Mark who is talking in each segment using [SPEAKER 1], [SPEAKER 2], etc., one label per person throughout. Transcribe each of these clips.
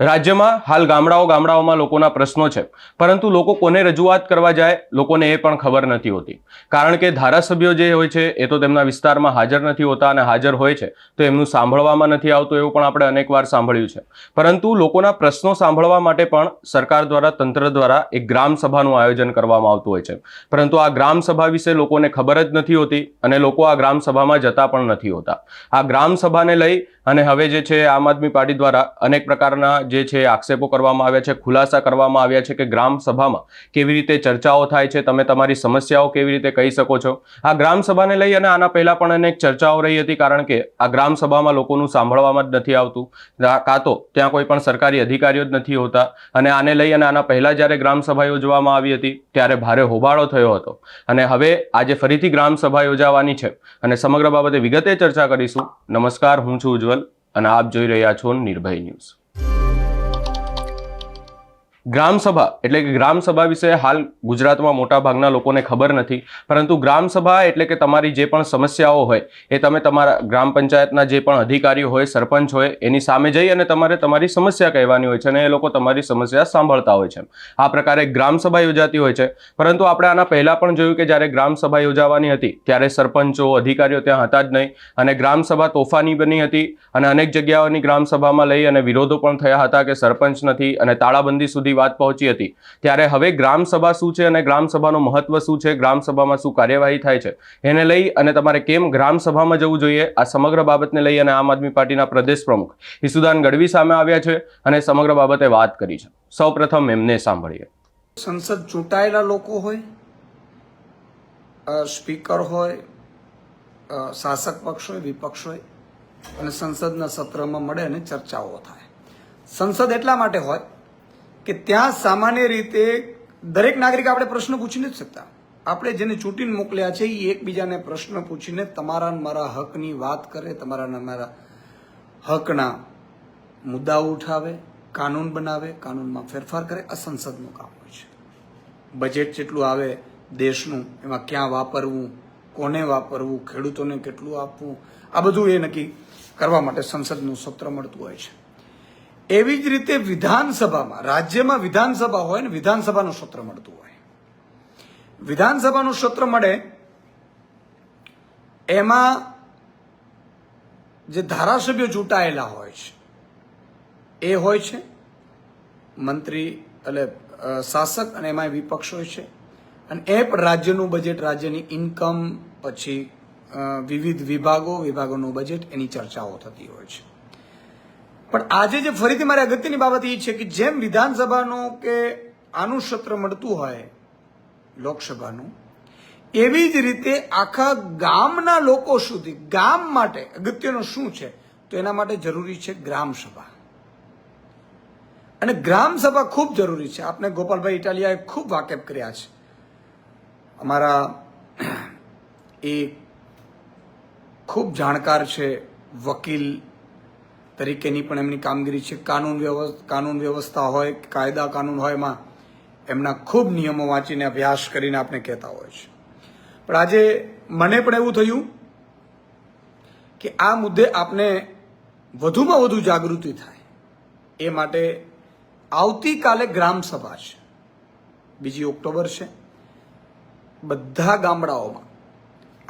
[SPEAKER 1] રાજ્યમાં હાલ ગામડાઓ ગામડાઓમાં લોકોના પ્રશ્નો છે. પરંતુ લોકો કોને રજૂઆત કરવા જાય, લોકોને એ પણ ખબર નથી હોતી. કારણ કે ધારાસભ્યો જે હોય છે, એ તો તેમના વિસ્તારમાં હાજર નથી હોતા અને હાજર હોય છે, તો એમનું સાંભળવામાં નથી આવતું એવું પણ આપણે અનેકવાર સાંભળ્યું છે. પરંતુ લોકોના પ્રશ્નો સાંભળવા માટે પણ સરકાર દ્વારા, તંત્ર દ્વારા એક ગ્રામ સભાનું આયોજન કરવામાં આવતું હોય છે. પરંતુ આ ગ્રામ સભા વિશે લોકોને ખબર જ નથી હોતી અને લોકો આ ગ્રામ સભામાં જતા પણ નથી હોતા. આ ગ્રામ સભાને લઈ અને હવે જે છે, આમ આદમી પાર્ટી દ્વારા અનેક પ્રકારના જે છે આક્ષેપો કરવામાં આવ્યા છે, ખુલાસા કરવામાં આવ્યા છે કે ગ્રામ સભામાં કેવી રીતે ચર્ચાઓ થાય છે, તમે તમારી સમસ્યાઓ કેવી રીતે કહી શકો છો? આ ગ્રામ સભાને લઈ અને આના પહેલા પણ અનેક ચર્ચાઓ રહી હતી, કારણ કે આ ગ્રામ સભામાં લોકોનું સાંભળવામાં જ નથી આવતું. કાં તો ત્યાં કોઈ પણ સરકારી અધિકારીઓ જ નથી હોતા. અને આને લઈ અને આના પહેલા જ્યારે ગ્રામ સભા યોજવામાં આવી હતી, ત્યારે ભારે હોબાળો થયો હતો. અને હવે આજે ફરીથી ગ્રામ સભા યોજાવાની છે. અને સમગ્ર બાબતે વિગતે ચર્ચા કરીશું. નમસ્કાર, હું છું ઉજ્જવલ અને આપ જોઈ રહ્યા છો નિર્ભય ન્યૂઝ. ગ્રામ સભા એટલે કે ગ્રામ સભા વિશે હાલ ગુજરાતમાં મોટા ભાગના લોકોને ખબર નથી. પરંતુ ગ્રામ સભા એટલે કે તમારી જે પણ સમસ્યાઓ હોય, એ તમે તમારા ગ્રામ પંચાયતના જે પણ અધિકારીઓ હોય, સરપંચ હોય, એની સામે જઈ અને તમારે તમારી સમસ્યા કહેવાની હોય છે અને એ લોકો તમારી સમસ્યા સાંભળતા હોય છે. આ પ્રકારે ગ્રામ સભા યોજાતી હોય છે. પરંતુ આપણે આના પહેલા પણ જોયું કે જ્યારે ગ્રામ સભા યોજાવાની હતી, ત્યારે સરપંચો, અધિકારીઓ ત્યાં હતા જ નહીં અને ગ્રામ સભા તોફાની બની હતી અને અનેક જગ્યાઓની ગ્રામ સભામાં લઈ અને વિરોધો પણ થયા હતા કે સરપંચ નથી અને તાળાબંધી સુધી વાત પહોંચી હતી. ત્યારે હવે ગ્રામ સભા શું છે અને ગ્રામ સભાનું મહત્વ શું છે? ગ્રામ સભામાં શું કાર્યવાહી થાય છે? એને લઈ અને તમારે કેમ ગ્રામ સભામાં જવું જોઈએ? આ સમગ્ર બાબતને લઈ અને આમ આદમી પાર્ટીના પ્રદેશ પ્રમુખ ઈસુદાન ગઢવી સામે આવ્યા છે અને સમગ્ર બાબતે વાત કરી છે. સૌપ્રથમ એમને સાંભળીએ.
[SPEAKER 2] સંસદ ચૂંટાયેલા લોકો હોય સ્પીકર હોય શાસક પક્ષ હોય, વિપક્ષ હોય, અને સંસદના સત્રમાં મળે અને ચર્ચાઓ થાય. સંસદ એટલા માટે હોય કે ત્યાં સામાન્ય રીતે દરેક નાગરિક આપણે પ્રશ્ન પૂછી નથી શકતા. આપણે જેને ચૂંટીને મોકલ્યા છે એ એકબીજાને પ્રશ્ન પૂછીને તમારા મારા હકની વાત કરે, તમારા મારા હકના મુદ્દાઓ ઉઠાવે, કાનૂન બનાવે, કાનૂનમાં ફેરફાર કરે, આ સંસદનું કામ હોય છે. બજેટ જેટલું આવે દેશનું, એમાં ક્યાં વાપરવું, કોને વાપરવું, ખેડૂતોને કેટલું આપવું, આ બધું એ નક્કી કરવા માટે સંસદનું સત્ર મળતું હોય છે. એવી જ રીતે વિધાનસભામાં, રાજ્યમાં વિધાનસભા હોય ને વિધાનસભાનું સત્ર મળતું હોય. વિધાનસભાનું સત્ર મળે, એમાં જે ધારાસભ્યો ચૂંટાયેલા હોય છે, એ હોય છે, મંત્રી એટલે શાસક અને એમાં વિપક્ષ હોય છે, અને એ પણ રાજ્યનું બજેટ રાજ્યની ઇન્કમ પછી વિવિધ વિભાગો, વિભાગોનું બજેટ એની ચર્ચાઓ થતી હોય છે. પણ આજે જે ફરીથી મારી અગત્યની બાબત એ છે કે જેમ વિધાનસભાનું કે આનું સત્ર મળતું હોય, લોકસભાનું, એવી જ રીતે આખા ગામના લોકો સુધી, ગામ માટે અગત્યનું શું છે? તો એના માટે જરૂરી છે ગ્રામસભા અને ગ્રામસભા ખૂબ જરૂરી છે. આપણે ગોપાલભાઈ ઇટાલિયાએ ખૂબ વાકેફ કર્યા છે. અમારા એ ખૂબ જાણકાર છે વકીલ તરીકેની પણ એમની કામગીરી છે. કાનૂન વ્યવસ્થા કાનૂન વ્યવસ્થા હોય, કાયદા કાનૂન હોય એમાં એમના ખૂબ નિયમો વાંચીને અભ્યાસ કરીને આપણે કહેતા હોય છે. પણ આજે મને પણ એવું થયું કે આ મુદ્દે આપને વધુમાં વધુ જાગૃતિ થાય. એ માટે આવતીકાલે ગ્રામ સભા છે. બીજી ઓક્ટોબર છે. બધા ગામડાઓમાં.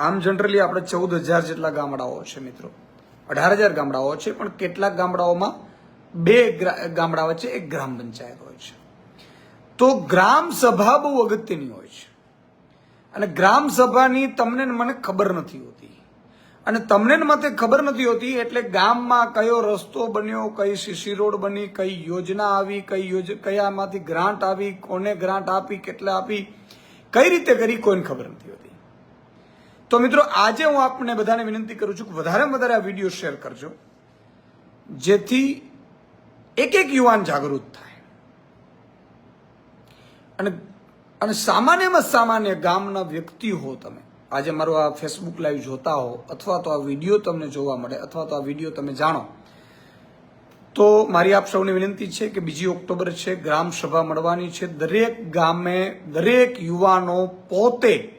[SPEAKER 2] આમ જનરલી આપણે ચૌદ હજાર જેટલા ગામડાઓ છે મિત્રો. અઢાર હજાર ગામડાઓ છે, પણ કેટલાક ગામડાઓમાં બે ગામડા વચ્ચે એક ગ્રામ પંચાયત હોય છે. તો ગ્રામ સભા બહુ અગત્યની હોય છે. અને ગ્રામ સભાની તમને મને ખબર નથી હોતી. અને તમને મતે ખબર નથી હોતી એટલે ગામમાં કયો રસ્તો બન્યો, કઈ સીસી રોડ બની, કઈ યોજના આવી, કઈ યોજ કયામાંથી ગ્રાન્ટ આવી, કોને ગ્રાન્ટ આપી, કેટલા આપી, કઈ રીતે કરી કોઈને ખબર નથી હોતી. તો મિત્રો, આજે હું આપને બધાને વિનંતી કરું છું કે વધારેમાં વધારે આ વીડિયો શેર કરજો, જેથી એક એક યુવાન જાગૃત થાય. અને અને સામાન્યમાં સામાન્ય ગામના વ્યક્તિ હો તમે. આજે મારો આ ફેસબુક લાઈવ જોતા હો, અથવા તો આ વીડિયો તમને જોવા મળે, અથવા તો આ વીડિયો તમે જાણો, તો મારી આપ સૌને વિનંતી છે કે બીજી ઓક્ટોબર છે ગ્રામ સભા મળવાની છે. દરેક ગામે દરેક યુવાનો પોતે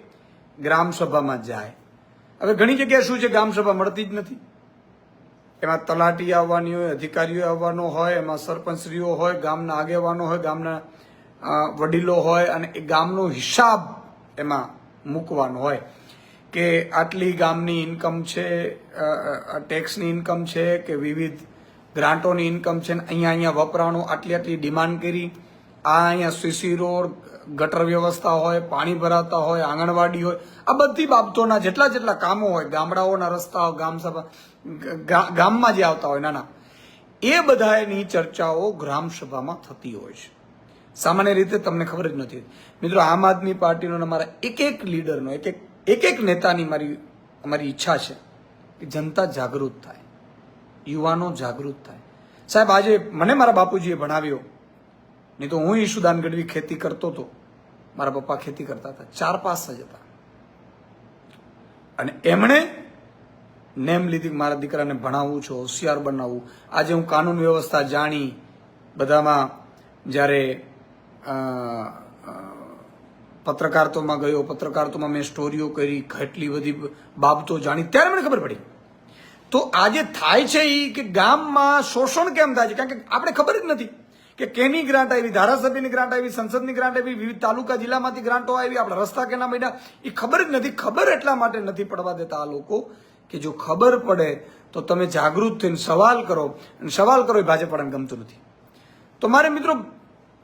[SPEAKER 2] ગ્રામ સભામાં જાય. હવે ઘણી જગ્યાએ શું છે? ગ્રામ સભા મળતી જ નથી. એમાં તલાટી આવવાની હોય, અધિકારીઓ આવવાનો હોય, એમાં સરપંચશ્રીઓ હોય, ગામના આગેવાનો હોય, ગામના વડીલો હોય, અને એ ગામનો હિસાબ એમાં મૂકવાનો હોય કે આટલી ગામની ઇન્કમ છે ટેક્સની ઇન્કમ છે, કે વિવિધ ગ્રાન્ટોની ઇન્કમ છે, ને અહીંયા અહીંયા વપરાણું આટલી આટલી ડિમાન્ડ કરી, આ અહીંયા સીસી રોડ ગટર વ્યવસ્થા હોય, પાણી ભરાતા હોય, આંગણવાડી હોય, આ બધી બાબતોના જેટલા જેટલા કામો હોય, ગામડાઓના રસ્તાઓ ગામ સભા ગામમાં જે આવતા હોય, નાના, એ બધાની ચર્ચાઓ ગ્રામ સભામાં થતી હોય છે. સામાન્ય રીતે તમને ખબર જ નથી. મિત્રો, આમ આદમી પાર્ટીનો અમારા એક એક લીડરનો એક એક એક એક નેતાની મારી, અમારી ઈચ્છા છે કે જનતા જાગૃત થાય, યુવાનો જાગૃત થાય. સાહેબ, આજે મને મારા બાપુજીએ ભણાવ્યો. નહીં તો હું ઈશુદાન ગઢવી ખેતી કરતો હતો મારા પપ્પા ખેતી કરતા હતા. ચાર પાસ જ હતા. અને એમણે નેમ લીધી મારા દીકરાને ભણાવવું છું, હોશિયાર બનાવવું આજે હું કાનૂન વ્યવસ્થા જાણી બધામાં જ્યારે પત્રકારત્વમાં ગયો, પત્રકારત્વમાં મેં સ્ટોરીઓ કરી, કેટલી બધી બાબતો જાણી, ત્યારે મને ખબર પડી. તો આજે થાય છે એ કે ગામમાં શોષણ કેમ થાય છે? કારણ કે આપણે ખબર જ નથી. કે કેની ગ્રાન્ટ આવી, ધારાસભ્યની ગ્રાન્ટ આવી, સંસદની ગ્રાન્ટ આવી, વિવિધ તાલુકા જિલ્લામાંથી ગ્રાન્ટો આવી, આપણા રસ્તા કેના મળ્યા? એ ખબર જ નથી, ખબર એટલા માટે નથી પડવા દેતા આ લોકો કે જો ખબર પડે તો તમે જાગૃત થઈને સવાલ કરો અને સવાલ કરો એ ભાજપવાળાને ગમતું નથી. તો મારે મિત્રો,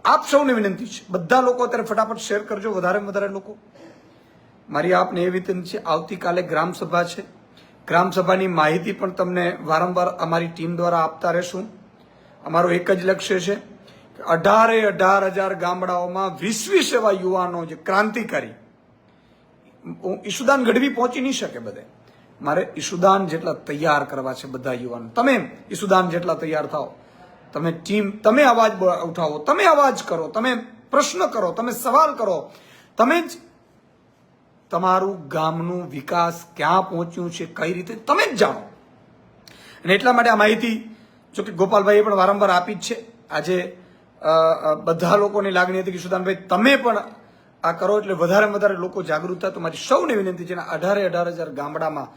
[SPEAKER 2] આપ સૌને વિનંતી છે, બધા લોકો અત્યારે ફટાફટ શેર કરજો વધારે વધારે લોકો. મારી આપને એ વિનંતી છે, આવતીકાલે ગ્રામસભા છે. ગ્રામસભાની માહિતી પણ તમને વારંવાર અમારી ટીમ દ્વારા આપતા રહેશું. અમારો એક જ લક્ષ્ય છે અઢારે અઢાર હજાર ગામડાઓમાં વીસ એવા યુવાનો જે ક્રાંતિકારી. હું ઈશુદાન ગઢવી પહોંચી નહીં શકે બધે. મારે ઈશુદાન જેટલા તૈયાર કરવા છે બધા યુવાનો. તમે ઈશુદાન જેટલા તૈયાર થાઓ. તમે ટીમ, તમે અવાજ ઉઠાવો. તમે અવાજ કરો. તમે પ્રશ્ન કરો. તમે સવાલ કરો. તમે જ તમારું ગામનું વિકાસ ક્યાં પહોંચ્યું છે, કઈ રીતે, તમે જ જાણો. અને એટલા માટે આ માહિતી, જોકે ગોપાલભાઈએ પણ વારંવાર આપી જ છે. આજે બધા લોકોની લાગણી હતી કે સુદાનભાઈ, તમે પણ આ કરો એટલે વધારે વધારે લોકો જાગૃત થાય. તો મારી સૌને વિનંતી છે અઢારે અઢાર હજાર ગામડામાં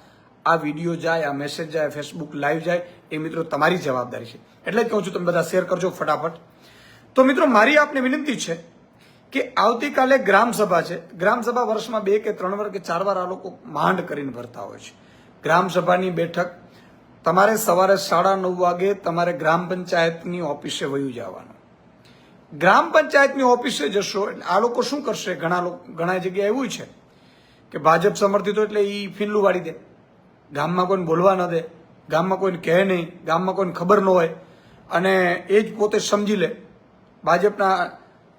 [SPEAKER 2] આ વીડિયો જાય, આ મેસેજ જાય ફેસબુક લાઈવ જાય, એ મિત્રો તમારી જવાબદારી છે. એટલે જ કહું છું, તમે બધા શેર કરજો ફટાફટ. તો મિત્રો, મારી આપને વિનંતી છે કે આવતીકાલે ગ્રામસભા છે. ગ્રામસભા વર્ષમાં બે કે ત્રણ વાર કે ચાર વાર આ લોકો માંડ કરીને ભરતા હોય છે. ગ્રામસભાની બેઠક તમારે સવારે સાડા નવ વાગે તમારે ગ્રામ પંચાયતની ઓફિસે વયું જવાનું. ગ્રામ પંચાયતની ઓફિસે જશો એટલે આ લોકો શું કરશે? ઘણા લોકો, ઘણા જગ્યાએ એવું છે કે ભાજપ સમર્થિત એટલે એ ફીનલું વાળી દે. ગામમાં કોઈને બોલવા ન દે, ગામમાં કોઈને કહે નહીં, ગામમાં કોઈને ખબર ન હોય અને એ જ પોતે સમજી લે. ભાજપના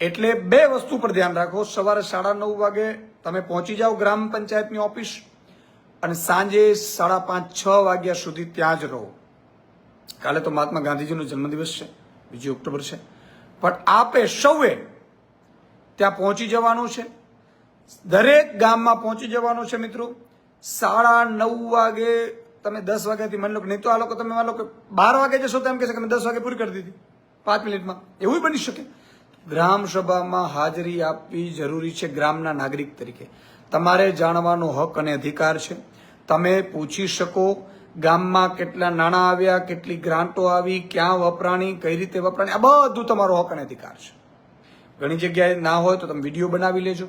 [SPEAKER 2] એટલે બે વસ્તુ પર ધ્યાન રાખો. સવારે સાડા નવ વાગે તમે પહોંચી જાઓ ગ્રામ પંચાયતની ઓફિસ અને સાંજે સાડા પાંચ છ વાગ્યા સુધી ત્યાં જ રહો. કાલે તો મહાત્મા ગાંધીજીનો જન્મદિવસ છે, બીજી ઓક્ટોબર છે. પણ આપે સૌએ ત્યાં પહોંચી જવાનું છે. દરેક ગામમાં પહોંચી જવાનું છે મિત્રો. સાડા નવ વાગે તમે દસ વાગ્યાથી માની લો, નહીં તો આ લોકો તમે માનો કે બાર વાગે જશો તો એમ કહેશે કે મેં દસ વાગે પૂરી કરી દીધી. પાંચ મિનિટમાં. એવું બની શકે. ગ્રામ સભામાં હાજરી આપવી જરૂરી છે ગ્રામના નાગરિક તરીકે. તમારે જાણવાનો હક અને અધિકાર છે. તમે પૂછી શકો ગામમાં કેટલા નાણાં આવ્યા, કેટલી ગ્રાન્ટો આવી, ક્યાં વપરાણી, કઈ રીતે વપરાણી, આ બધું તમારો હક અને અધિકાર છે. ઘણી જગ્યાએ ના હોય તો તમે વીડિયો બનાવી લેજો.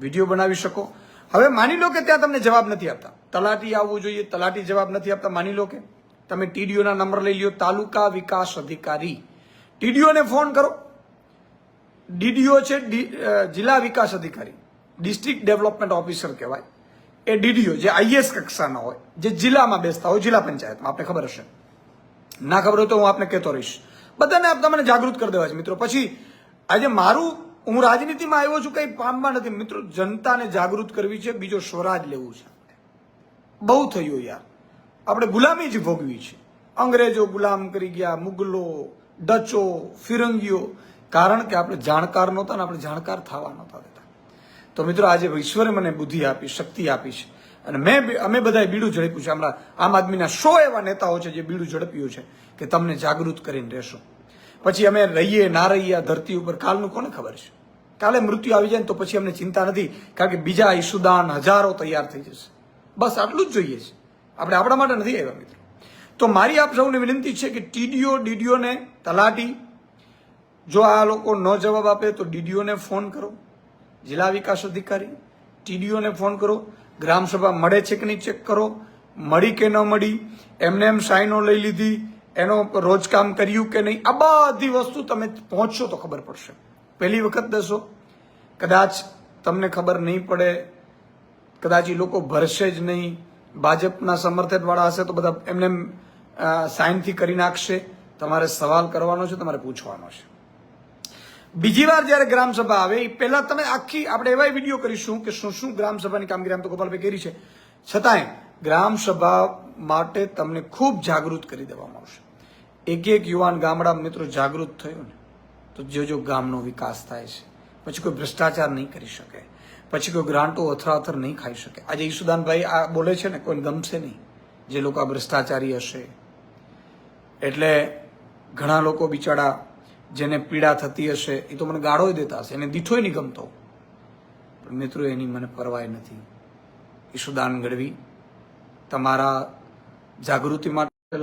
[SPEAKER 2] વીડિયો બનાવી શકો. હવે માની લો કે ત્યાં તમને જવાબ નથી આપતા. તલાટી આવવું જોઈએ, તલાટી જવાબ નથી આપતા, માની લો કે. તમે ટીડીઓના નંબર લઈ લ્યો, તાલુકા વિકાસ અધિકારી. ટીડીઓને ફોન કરો. ડીડીઓ છે જિલ્લા વિકાસ અધિકારી. ડિસ્ટ્રિક્ટ ડેવલપમેન્ટ ઓફિસર કહેવાય. એ ડીડીઓ જે આઈએસ કક્ષાના હોય, જે જિલ્લામાં બેસતા હોય, જિલ્લા પંચાયતમાં આપણે ખબર હશે. ના ખબર હોય તો હું આપને કહેતો રહીશ. બધાને આપ તમને જાગૃત કરી દેવા છે, મિત્રો. પછી આજે મારું, હું રાજનીતિમાં આવ્યો છું, કંઈ પામવા નથી. મિત્રો, જનતાને જાગૃત કરવી છે, બીજો સ્વરાજ લેવું છે. બહુ થયું યાર. આપણે ગુલામી જ ભોગવી છે. અંગ્રેજો ગુલામ કરી ગયા, મુગલો, ડચો, ફિરંગીઓ. કારણ કે આપણે જાણકાર નહોતા ને આપણે જાણકાર થવા નહોતા તો મિત્રો આજે ઈશ્વરે મને બુદ્ધિ આપી, શક્તિ આપી છે. અને મેં અમે બધાએ બીડું ઝડપ્યું છે. હમણાં આમ આદમીના સો એવા નેતાઓ છે જે બીડું ઝડપ્યું છે કે તમને જાગૃત કરીને રહેશો. પછી અમે રહીએ, ના રહીએ આ ધરતી ઉપર, કાલનું કોને ખબર છે? કાલે મૃત્યુ આવી જાય ને તો પછી અમને ચિંતા નથી, કારણ કે બીજા ઈશુદાન હજારો તૈયાર થઈ જશે. બસ આટલું જ જોઈએ છે. આપણે આપણા માટે નથી આવ્યા, મિત્રો. તો મારી આપ સૌને વિનંતી છે કે ટીડીઓ, ડીડીઓને તલાટી, જો આ લોકો ન જવાબ આપે તો ડીડીઓને ફોન કરો. જિલ્લા વિકાસ અધિકારી ટીડીઓને ફોન કરો ગ્રામસભા મળે છે કે નહીં ચેક કરો મળી કે ન મળી એમને એમ સાઈનો લઈ લીધી એનો રોજકામ કર્યું કે નહીં આ બધી વસ્તુ તમે પહોંચશો તો ખબર પડશે. પહેલી વખત દસો. કદાચ તમને ખબર નહીં પડે કદાચ એ લોકો ભરશે જ નહીં ભાજપના સમર્થકવાળા હશે તો બધા એમને એમ, સાઇનથી કરી નાખશે. તમારે સવાલ કરવાનો છે તમારે પૂછવાનો છે. બીજી વાર જ્યારે ગ્રામસભા આવે એ પહેલા તમે આખી, આપણે એવા વીડિયો કરીશું કે શું શું ગ્રામસભાની કામગીરી આમ તો ગોપાલભાઈ કરી છે. છતાંય ગ્રામસભા માટે તમને ખૂબ જાગૃત કરી દેવામાં આવશે. એક એક યુવાન ગામડા મિત્રો જાગૃત થયો ને, તો જો જો ગામનો વિકાસ થાય છે. પછી કોઈ ભ્રષ્ટાચાર નહીં કરી શકે. પછી કોઈ ગ્રાન્ટો અથડાથર નહીં ખાઈ શકે. આજે ઈસુદાનભાઈ આ બોલે છે ને, કોઈને ગમશે નહીં જે લોકો આ ભ્રષ્ટાચારી હશે. એટલે ઘણા લોકો બિચારા જેને પીડા થતી હશે, એ તો મને ગાળોય દેતા હશે. એને દીઠોય નહીં ગમતો. પણ મિત્રો, એની મને પરવાય નથી. ઈશુદાન ગઢવી તમારા જાગૃતિ માટે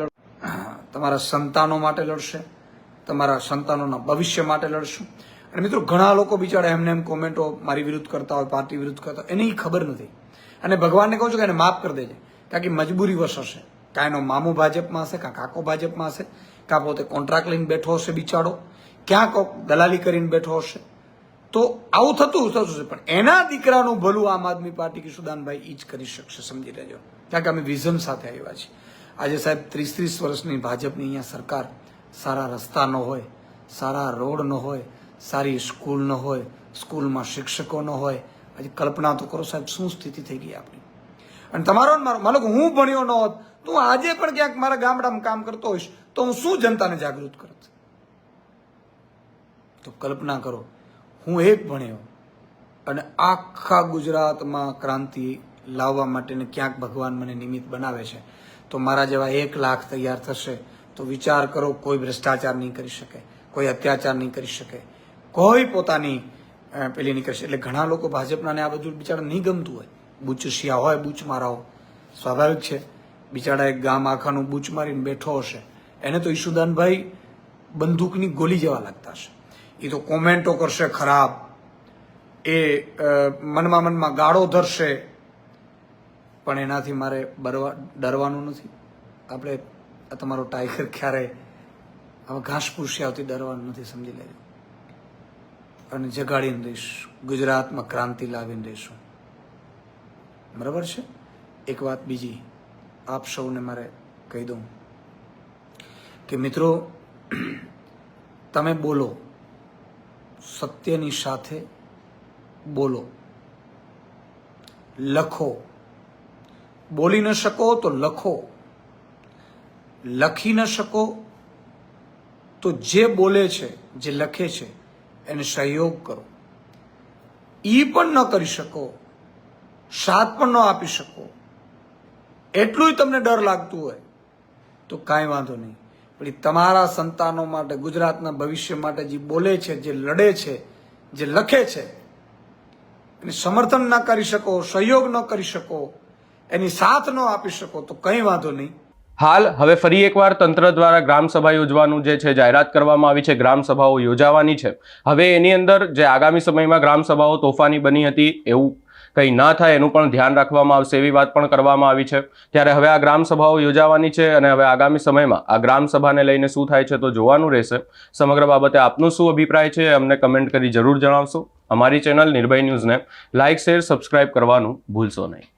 [SPEAKER 2] તમારા સંતાનો માટે લડશે. તમારા સંતાનોના ભવિષ્ય માટે લડશું. અને મિત્રો, ઘણા લોકો બિચારા એમને એમ કોમેન્ટો, મારી વિરુદ્ધ કરતા હોય, પાર્ટી વિરુદ્ધ કરતા હોય. એને ખબર નથી. અને ભગવાનને કહું છું કે એને માફ કરી દેજે, કારણ કે મજબૂરી વશ હશે. કાં એનો મામો ભાજપમાં હશે કાં કાકો ભાજપમાં હશે, કાં પોતે કોન્ટ્રાક્ટ લઈને બેઠો હશે બિચારો. ક્યાં કોક દલાલી કરીને બેઠો હશે. તો આવું થતું થતું છે પણ એના દીકરાનું ભલું આમ આદમી પાર્ટી કે સુદાનભાઈ ઈ જ કરી શકશે, સમજી લેજો. કારણ કે અમે વિઝન સાથે આવ્યા છીએ. આજે સાહેબ ત્રીસ ત્રીસ વર્ષની ભાજપની અહીંયા સરકાર સારા રસ્તા ન હોય, સારા રોડ ન હોય, સારી સ્કૂલ ન હોય, સ્કૂલમાં શિક્ષકો ન હોય. આજે કલ્પના તો કરો સાહેબ, શું સ્થિતિ થઈ ગઈ આપણી અને તમારો મારો, માનો કે હું ભણ્યો ન હોત, તો આજે પણ ક્યાંક મારા ગામડામાં કામ કરતો હોઈશ, તો હું શું જનતાને જાગૃત કરત તો કલ્પના કરો, હું એક ભણ્યો અને આખા ગુજરાતમાં ક્રાંતિ લાવવા માટેને ક્યાંક ભગવાન મને નિમિત્ત બનાવે છે, તો મારા જેવા એક લાખ તૈયાર થશે તો વિચાર કરો કોઈ ભ્રષ્ટાચાર નહીં કરી શકે, કોઈ અત્યાચાર નહીં કરી શકે. કોઈ પોતાની પેલી નહીં કરી શકે એટલે ઘણા લોકો ભાજપનાને આ બધું બિચારા નહીં ગમતું હોય. બુચશિયા હોય, બૂચ મારાઓ સ્વાભાવિક છે. બિચારા એક ગામ આખાનું બૂચ મારીને બેઠો હશે. એને તો ઈશુદાનભાઈ બંદૂકની ગોલી જેવા લાગતા હશે. એ તો કોમેન્ટો કરશે ખરાબ. એ મનમાં મનમાં ગાળો ધરશે. પણ એનાથી મારે બરવા, ડરવાનું નથી. આપણે, આ તમારો ટાઈગર ક્યારે હવે ઘાસપૂસી આવતી ડરવાનું નથી, સમજી લેજો. અને જગાડીને દઈશ. ગુજરાતમાં ક્રાંતિ લાવીને દઈશું. બરાબર છે? એક વાત બીજી આપ સૌને મારે કહી દઉં. કે મિત્રો, તમે બોલો. સત્યની સાથે બોલો. લખો. બોલી ન શકો તો લખો. લખી ન શકો તો જે બોલે છે, જે લખે છે, એને સહયોગ કરો. ઈ પણ ન કરી શકો, સાથ પણ ન આપી શકો. એટલું તમને ડર લાગતું હોય તો કાંઈ વાંધો નહીં. પણ તમારા સંતાનો માટે, ગુજરાતના ભવિષ્ય માટે જે બોલે છે, જે લડે છે, જે લખે છે, એને સમર્થન ન કરી શકો, સહયોગ ન કરી શકો, એની સાથ ન આપી શકો, તો કંઈ વાંધો નહીં.
[SPEAKER 1] હાલ હવે ફરી એકવાર તંત્ર દ્વારા ગ્રામસભા યોજવાનું જે છે, જાહેરાત કરવામાં આવી છે ગ્રામસભાઓ યોજાવાની છે. હવે એની અંદર જે આગામી સમયમાં ગ્રામસભાઓ તોફાની બની હતી, એવું કંઈ ના થાય એનું પણ ધ્યાન રાખવામાં આવશે એવી વાત પણ કરવામાં આવી છે. ત્યારે હવે આ ગ્રામસભાઓ યોજાવાની છે અને હવે આગામી સમયમાં આ ગ્રામસભાને લઈને શું થાય છે તો જોવાનું રહેશે. સમગ્ર બાબતે આપનો શું અભિપ્રાય છે અમને કમેન્ટ કરી જરૂર જણાવશો. અમારી ચેનલ નિર્ભય ન્યૂઝને લાઇક, શેર, સબસ્ક્રાઇબ કરવાનું ભૂલશો નહીં.